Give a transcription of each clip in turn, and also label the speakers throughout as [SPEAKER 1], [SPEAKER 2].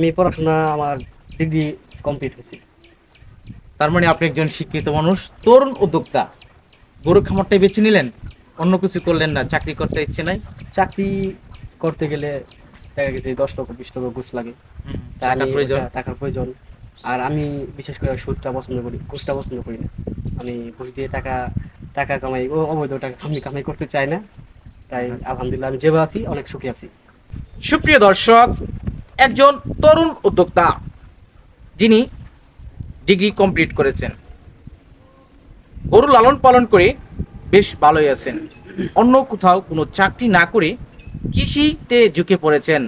[SPEAKER 1] আমি পড়াশোনা আমার ডিগ্রি কমপ্লিট হয়েছে।
[SPEAKER 2] তার মানে আপনি একজন শিক্ষিত মানুষ তরুণ উদ্যোক্তা। গরু খামারটাই বেছে নিলেন অন্য কিছু করলেন না চাকরি করতে ইচ্ছে নাই?
[SPEAKER 1] চাকরি করতে গেলে দেখা গেছে দশ লক্ষ বিশ লক্ষ ঘুষ লাগে।
[SPEAKER 2] টাকার প্রয়োজন।
[SPEAKER 1] টাকার প্রয়োজন। আর আমি বিশেষ করে সুদটা পছন্দ করি ঘুষটা পছন্দ করি না। আমি ঘুষ দিয়ে টাকা টাকা কামাই ও অবৈধ টাকা আমি কামাই করতে চাই না। তাই আলহামদুলিল্লাহ আমি যেভাবে আছি অনেক সুখী আছি।
[SPEAKER 2] সুপ্রিয় দর্শক একজন তরুণ উদ্যোক্তা যিনি ডিগ্রি কমপ্লিট করেছেন। গরু লালন পালন করে বেশ ভালোই আছেন। অন্য কোথাও কোনো চাকরি না করে কৃষিতে ঝুঁকে পড়েছেন।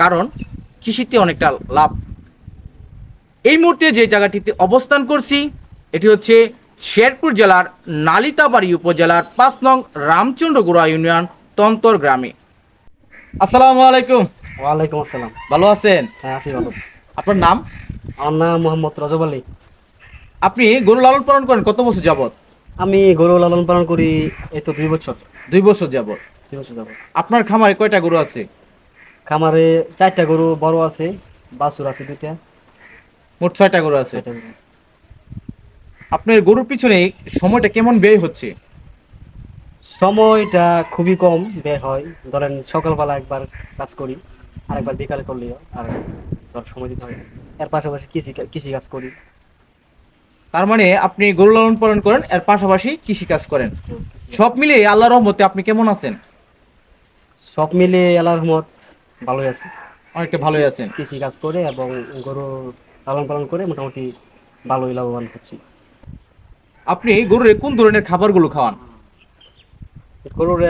[SPEAKER 2] কারণ কৃষিতে অনেকটা লাভ। এই মুহূর্তে যে জায়গাটিতে অবস্থান করছি, এটি হচ্ছে শেরপুর জেলার নালিতাবাড়ি উপজেলার পাঁচ নং রামচন্দ্রগুড়া ইউনিয়ন তন্তর গ্রামে। আসসালামু আলাইকুম।
[SPEAKER 1] ওয়ালাইকুম আসসালাম।
[SPEAKER 2] ভালো আছেন?
[SPEAKER 1] হ্যাঁ আছি ভালো।
[SPEAKER 2] আপনার নাম?
[SPEAKER 1] আমার নাম মোহাম্মদ রজব আলী।
[SPEAKER 2] আপনি গরু লালন পালন করেন কত বছর যাবত
[SPEAKER 1] আমি গরু লালন পালন করি এই তো দুই বছর।
[SPEAKER 2] দুই বছর যাবত
[SPEAKER 1] দুই বছর যাব
[SPEAKER 2] আপনার খামারে কয়টা গরু আছে?
[SPEAKER 1] খামারে চারটা গরু বড় আছে বাছুর আছে দুইটা।
[SPEAKER 2] মোট ছয়টা গরু আছে। আপনার গরুর পিছনে সময়টা কেমন ব্যয় হচ্ছে?
[SPEAKER 1] সময়টা খুবই কম বের হয়। ধরেন সকালবেলা একবার কাজ করি। আর একবার বিকালে করলে আর ধর সময় দিতে হয় এর পাশাপাশি কৃষি কৃষি কাজ করি।
[SPEAKER 2] তার মানে আপনি গরু লালন পালন করেন এর পাশাপাশি কৃষি কাজ করেন। সব মিলিয়ে আল্লাহ রহমতে আপনি কেমন আছেন?
[SPEAKER 1] সব মিলে আল্লাহর রহমত ভালোই আছে।
[SPEAKER 2] অনেকটা ভালোই আছেন।
[SPEAKER 1] কৃষি কাজ করে এবং গরু লালন পালন করে মোটামুটি ভালোই লাভবান হচ্ছি।
[SPEAKER 2] আপনি গরুর কোন ধরনের খাবারগুলো খাওয়ান?
[SPEAKER 1] গরুর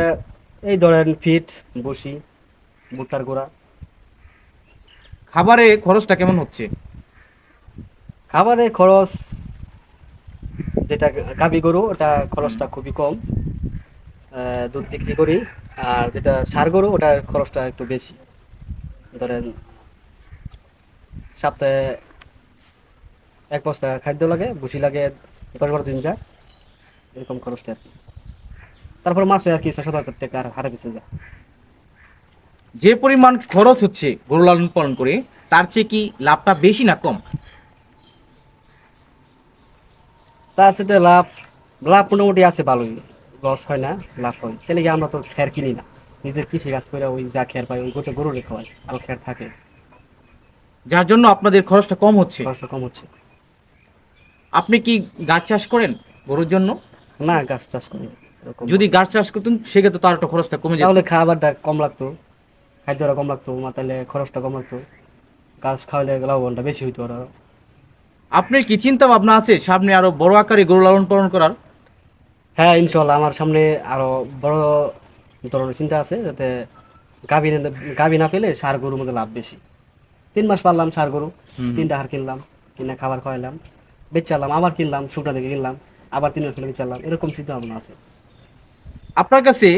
[SPEAKER 1] এই ধরেন ফিট বসি ভুট্টার গোড়া
[SPEAKER 2] খাবারে খরচটা কেমন হচ্ছে?
[SPEAKER 1] খাবারের খরচ যেটা গাবি গরু, ওটা খরচটা খুবই কম। দুধ বিক্রি করি, আর যেটা সার গরু ওটার খরচটা একটু বেশি। ধরেন সপ্তাহে এক বস্তা খাদ্য লাগে, ভুসি লাগে দশ বারো দিন যায়। এরকম খরচটা আর কি। তারপর মাসে আর কি ছশো টাকা হারে বেঁচে যায়।
[SPEAKER 2] যে পরিমাণ খরচ হচ্ছে গরু লালন পালন করে তার চেয়ে কি লাভটা বেশি না কম?
[SPEAKER 1] তার সাথে লাভ লাভ মোটামুটি আছে ভালোই। লস হয় না লাভ হয়। তাহলে কি আমরা তো খের কিনি না? নিজের কৃষি কাজ করে ওই যা খের পাই ওই গোটা গরু রেখে হয় আর খের থাকে।
[SPEAKER 2] যার জন্য আপনাদের খরচটা কম হচ্ছে।
[SPEAKER 1] খরচটা কম হচ্ছে।
[SPEAKER 2] আপনি কি গাছ চাষ করেন গরুর জন্য?
[SPEAKER 1] না গাছ চাষ করি
[SPEAKER 2] যদি গাছ চাষ করতেন সেক্ষেত্রে তার একটা খরচটা কমে যেত।
[SPEAKER 1] তাহলে খাবারটা কম লাগতো। খাদ্যটা কম লাগতো মা তাহলে খরচটা কম লাগতো। গাছ খাওয়ালে লাভবানটা বেশি হইতো আর
[SPEAKER 2] আপনার কি চিন্তা ভাবনা আছে সামনে আরও বড় আকারে গরু লালন পালন করার?
[SPEAKER 1] হ্যাঁ ইনশাল্লাহ আমার সামনে আরও বড় ধরনের চিন্তা আছে যাতে গাভী গাভী না পেলে সার গরুর মধ্যে লাভ বেশি। তিন মাস পারলাম সার গরু। তিনটা হার কিনলাম কিনে খাবার খাওয়াইলাম বেচালাম আবার কিনলাম শুকনা থেকে কিনলাম আবার তিন মাস বেচালাম এরকম চিন্তা ভাবনা আছে।
[SPEAKER 2] আপনার কাছে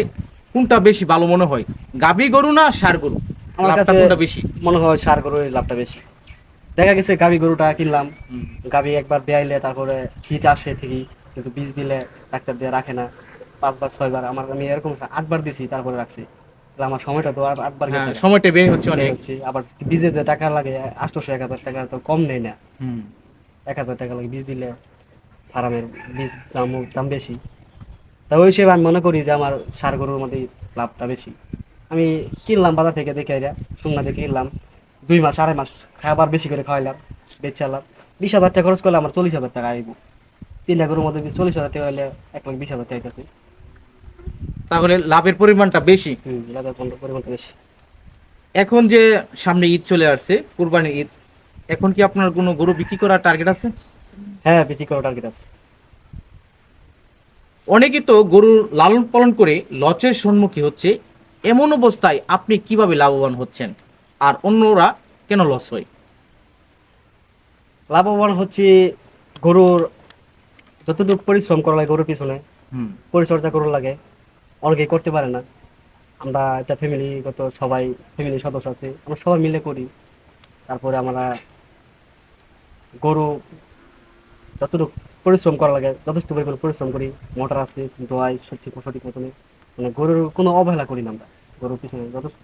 [SPEAKER 2] কোনটা বেশি ভালো মনে হয়? গাভী গরু না সার গরু?
[SPEAKER 1] আমার কাছে-
[SPEAKER 2] কোনটা বেশি?
[SPEAKER 1] মনে হয় সার গরুর লাভটা বেশি। দেখা গেছে গাভী গরুটা কিনলাম। গাভী একবার বেয়াইলে তারপরে হিট আসে ঠিকই কিন্তু বীজ দিলে ডাক্তার দিয়ে রাখে না। পাঁচবার ছয়বার আমার আমি এরকম আটবার দিছি তারপরে রাখছি। আমার সময়টা তো আর আটবার
[SPEAKER 2] হ্যাঁ,
[SPEAKER 1] গেছে
[SPEAKER 2] সময়টা ব্যয় হচ্ছে অনেক।
[SPEAKER 1] হচ্ছে। আবার বীজে যে টাকা লাগে আটশোশো এক হাজার টাকা তো কম নেই না। এক হাজার টাকা লাগে বীজ দিলে ফার্মের বীজ দাম দাম বেশি। তা ওই হিসেবে আমি মনে করি যে আমার সার গরুর মধ্যে লাভটা বেশি। আমি কিনলাম বাজার থেকে দেখে এরা সোমনা থেকে কিনলাম। দুই মাস আড়াই মাস খাবার বেশি করে খাওয়াইলাম বেচালাম বিশ হাজার টাকা খরচ করলে আমার চল্লিশ হাজার টাকা আইব। তিনটা গরুর মধ্যে চল্লিশ হাজার টাকা হলে এক লাখ বিশ হাজার টাকা আছে
[SPEAKER 2] তাহলে লাভের পরিমাণটা বেশি?
[SPEAKER 1] লাভের পরিমাণটা বেশি।
[SPEAKER 2] এখন যে সামনে ঈদ চলে আসছে কুরবানি ঈদ এখন কি আপনার কোনো গরু বিক্রি করার টার্গেট আছে?
[SPEAKER 1] হ্যাঁ বিক্রি করার টার্গেট আছে।
[SPEAKER 2] অনেকে তো গরু লালন পালন করে লচের সম্মুখী হচ্ছে। এমন অবস্থায় আপনি কীভাবে লাভবান হচ্ছেন? আর অন্যরা কেন লস হয়?
[SPEAKER 1] লাভবান হচ্ছে গরুর যতটুকু পরিশ্রম করা লাগে গরুর পিছনে
[SPEAKER 2] হুম।
[SPEAKER 1] পরিচর্যা করার লাগে। অনেকেই করতে পারে না। আমরা একটা ফ্যামিলিগত সবাই ফ্যামিলির সদস্য আছে আমরা সবাই মিলে করি। তারপরে আমরা গরু যতটুকু পরিশ্রম করা লাগে যথেষ্ট পরিমাণে পরিশ্রম করি মোটর আছে দোয়াই সঠিক সঠিক মতনে মানে গরুর কোনো অবহেলা করি না আমরা গরুর পিছনে যথেষ্ট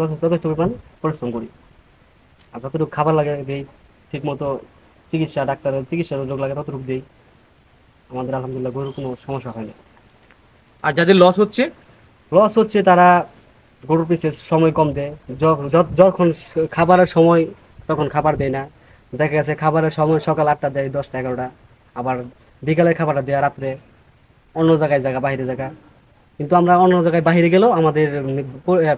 [SPEAKER 1] যথেষ্ট যথেষ্ট পরিমাণ পরিশ্রম করি। আর যতটুকু খাবার লাগে দিই ঠিক মতো চিকিৎসা ডাক্তারের চিকিৎসার রোগ লাগে ততটুকু দিই। আমাদের আলহামদুলিল্লাহ গরুর কোনো সমস্যা হয় না।
[SPEAKER 2] আর যাদের লস হচ্ছে?
[SPEAKER 1] লস হচ্ছে তারা গরুর পিছে সময় কম দেয়। যখন খাবারের সময় তখন খাবার দেয় না। দেখা গেছে খাবারের সময় সকাল আটটা দেয় দশটা এগারোটা। আবার বিকালে খাবারটা দেওয়া রাত্রে অন্য জায়গায় জায়গা বাইরে জায়গা। কিন্তু আমরা অন্য জায়গায় বাইরে গেলেও আমাদের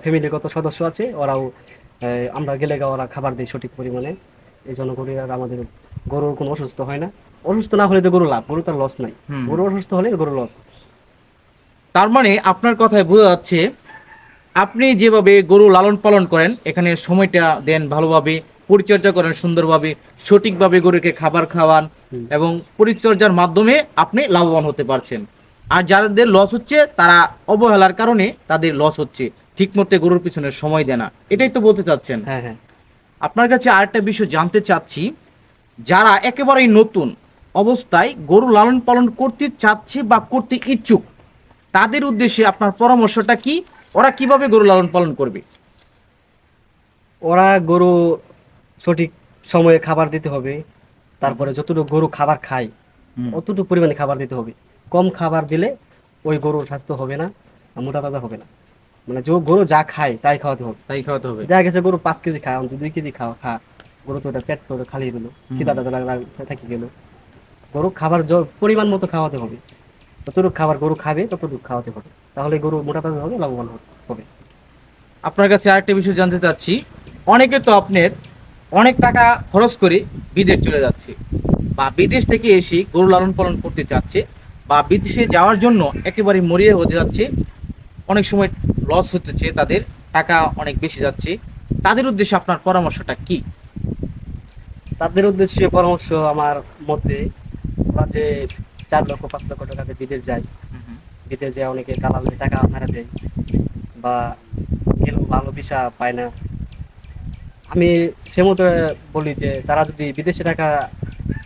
[SPEAKER 1] ফ্যামিলির কত সদস্য আছে ওরাও আমরা গেলে গা ওরা খাবার দেয় সঠিক পরিমাণে। এই জন্য গরু আর আমাদের গরুর কোনো অসুস্থ হয় না। অসুস্থ না হলে তো গরু লাভ গরু তার লস নাই। গরু অসুস্থ হলে গরু লস
[SPEAKER 2] তার মানে আপনার কথায় বোঝা যাচ্ছে আপনি যেভাবে গরু লালন পালন করেন এখানে সময়টা দেন ভালোভাবে। পরিচর্যা করেন সুন্দরভাবে সঠিকভাবে গরুকে খাবার খাওয়ান এবং পরিচর্যার মাধ্যমে আপনি লাভবান হতে পারছেন। আর যাদের লস হচ্ছে তারা অবহেলার কারণে তাদের লস হচ্ছে। ঠিক ঠিকমতো গরুর পিছনে সময় দেয় না। এটাই তো বলতে চাচ্ছেন।
[SPEAKER 1] হ্যাঁ হ্যাঁ।
[SPEAKER 2] আপনার কাছে আরেকটা বিষয় জানতে চাচ্ছি। যারা একেবারেই নতুন অবস্থায় গরু লালন পালন করতে চাচ্ছে বা করতে ইচ্ছুক তাদের উদ্দেশ্যে আপনার পরামর্শটা কি? ওরা কীভাবে গরু লালন পালন করবে?
[SPEAKER 1] ওরা গরু সঠিক সময়ে খাবার দিতে হবে তারপরে যতটুকু গরু খাবার খায় অতটুকু পরিমাণে খাবার দিতে হবে। কম খাবার দিলে ওই গরুর স্বাস্থ্য হবে না আর মোটা তাজা হবে না। মানে যে গরু যা খায় তাই খাওয়াতে হবে।
[SPEAKER 2] তাই খাওয়াতে হবে।
[SPEAKER 1] দেখা গেছে গরু পাঁচ কেজি খায় অন্তত দুই কেজি খাওয়া খা। গরু তো ওটা পেট তো খালি দিল
[SPEAKER 2] হুম।
[SPEAKER 1] খিদা দাদা থাকি গেলো। গরু খাবার য- পরিমাণ মতো খাওয়াতে হবে। যতটুকু খাবার গরু খাবে ততটুকু খাওয়াতে হবে। তাহলে গরু মোটা তাজা হবে লাভবান হবে।
[SPEAKER 2] আপনার কাছে আরেকটা বিষয় জানতে চাচ্ছি। অনেকে তো আপনার অনেক টাকা খরচ করে বিদেশ চলে যাচ্ছে বা বিদেশ থেকে এসে গরু লালন পালন করতে চাচ্ছে বা বিদেশে যাওয়ার জন্য একেবারে মরিয়ে হতে যাচ্ছে। অনেক সময় লস হতেছে তাদের টাকা অনেক বেশি যাচ্ছে। তাদের উদ্দেশ্যে আপনার পরামর্শটা কি?
[SPEAKER 1] তাদের উদ্দেশ্যে পরামর্শ আমার মতে ওরা যে চার লক্ষ পাঁচ লক্ষ টাকাতে বিদেশ যায় বিদেশ যায় অনেকে দালালে টাকা মেরে দেয় বা গেলেও ভালো ভিসা পায় না। আমি সে মতো বলি যে তারা যদি বিদেশে টাকা,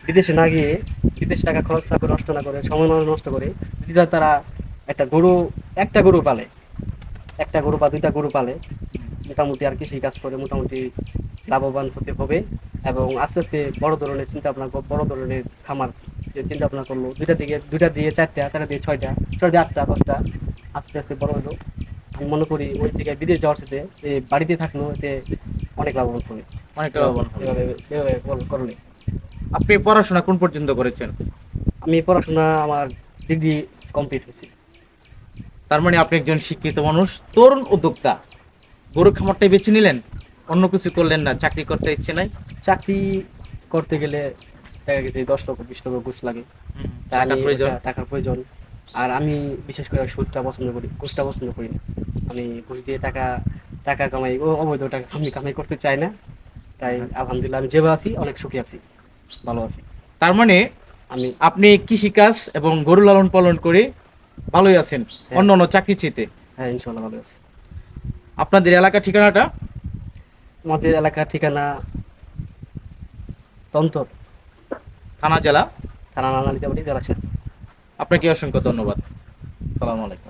[SPEAKER 1] বিদেশে না গিয়ে বিদেশে টাকা খরচ না করে, নষ্ট না করে, সময় নষ্ট করে, যদি তারা একটা গরু একটা গরু পালে, একটা গরু বা দুইটা গরু পালে, মোটামুটি আর কৃষি কাজ করে, মোটামুটি লাভবান হতে হবে এবং আস্তে আস্তে বড় ধরনের চিন্তা ভাবনা বড় ধরনের খামার যে চিন্তা ভাবনা করল, দুইটা দিকে, দুইটা দিয়ে চারটা চারটা দিয়ে ছয়টা ছয়টা দিয়ে আটটা, দশটা, আস্তে আস্তে বড় হলো। আমি মনে করি ওই থেকে বিদেশ যাওয়ার সাথে বাড়িতে থাকল, এতে অনেক লাভবান হবে
[SPEAKER 2] অনেক লাভবান হবে।
[SPEAKER 1] করলে।
[SPEAKER 2] আপনি পড়াশোনা কোন পর্যন্ত করেছেন?
[SPEAKER 1] আমি পড়াশোনা আমার ডিগ্রি কমপ্লিট হয়েছে।
[SPEAKER 2] তার মানে আপনি একজন শিক্ষিত মানুষ তরুণ উদ্যোক্তা। গরু খামারটাই বেছে নিলেন? অন্য কিছু করলেন না? চাকরি করতে ইচ্ছে নাই?
[SPEAKER 1] চাকরি করতে গেলে দেখা গেছে দশ লক্ষ বিশ লক্ষ ঘুষ লাগে।
[SPEAKER 2] টাকার প্রয়োজন।
[SPEAKER 1] টাকার প্রয়োজন। আর আমি বিশেষ করে সুদটা পছন্দ করি ঘুষটা পছন্দ করি না। আমি ঘুষ দিয়ে টাকা টাকা কামাই ও অবৈধ টাকা আমি কামাই করতে চাই না। তাই আলহামদুলিল্লাহ আমি যেভাবে আছি অনেক সুখী আছি ভালো আছি।
[SPEAKER 2] তার মানে
[SPEAKER 1] আমি
[SPEAKER 2] আপনি কৃষিকাজ এবং গরু লালন পালন করে ভালোই আছেন অন্য অন্য চাকরি চেতে
[SPEAKER 1] হ্যাঁ ইনশাল্লাহ ভালো আছি।
[SPEAKER 2] আপনাদের এলাকা ঠিকানাটা?
[SPEAKER 1] আমাদের এলাকার ঠিকানা তন্তর
[SPEAKER 2] থানা জেলা?
[SPEAKER 1] থানা নানালিতাবাড়ি জেলা
[SPEAKER 2] আপনাকে অসংখ্য ধন্যবাদ। সালাম আলাইকুম।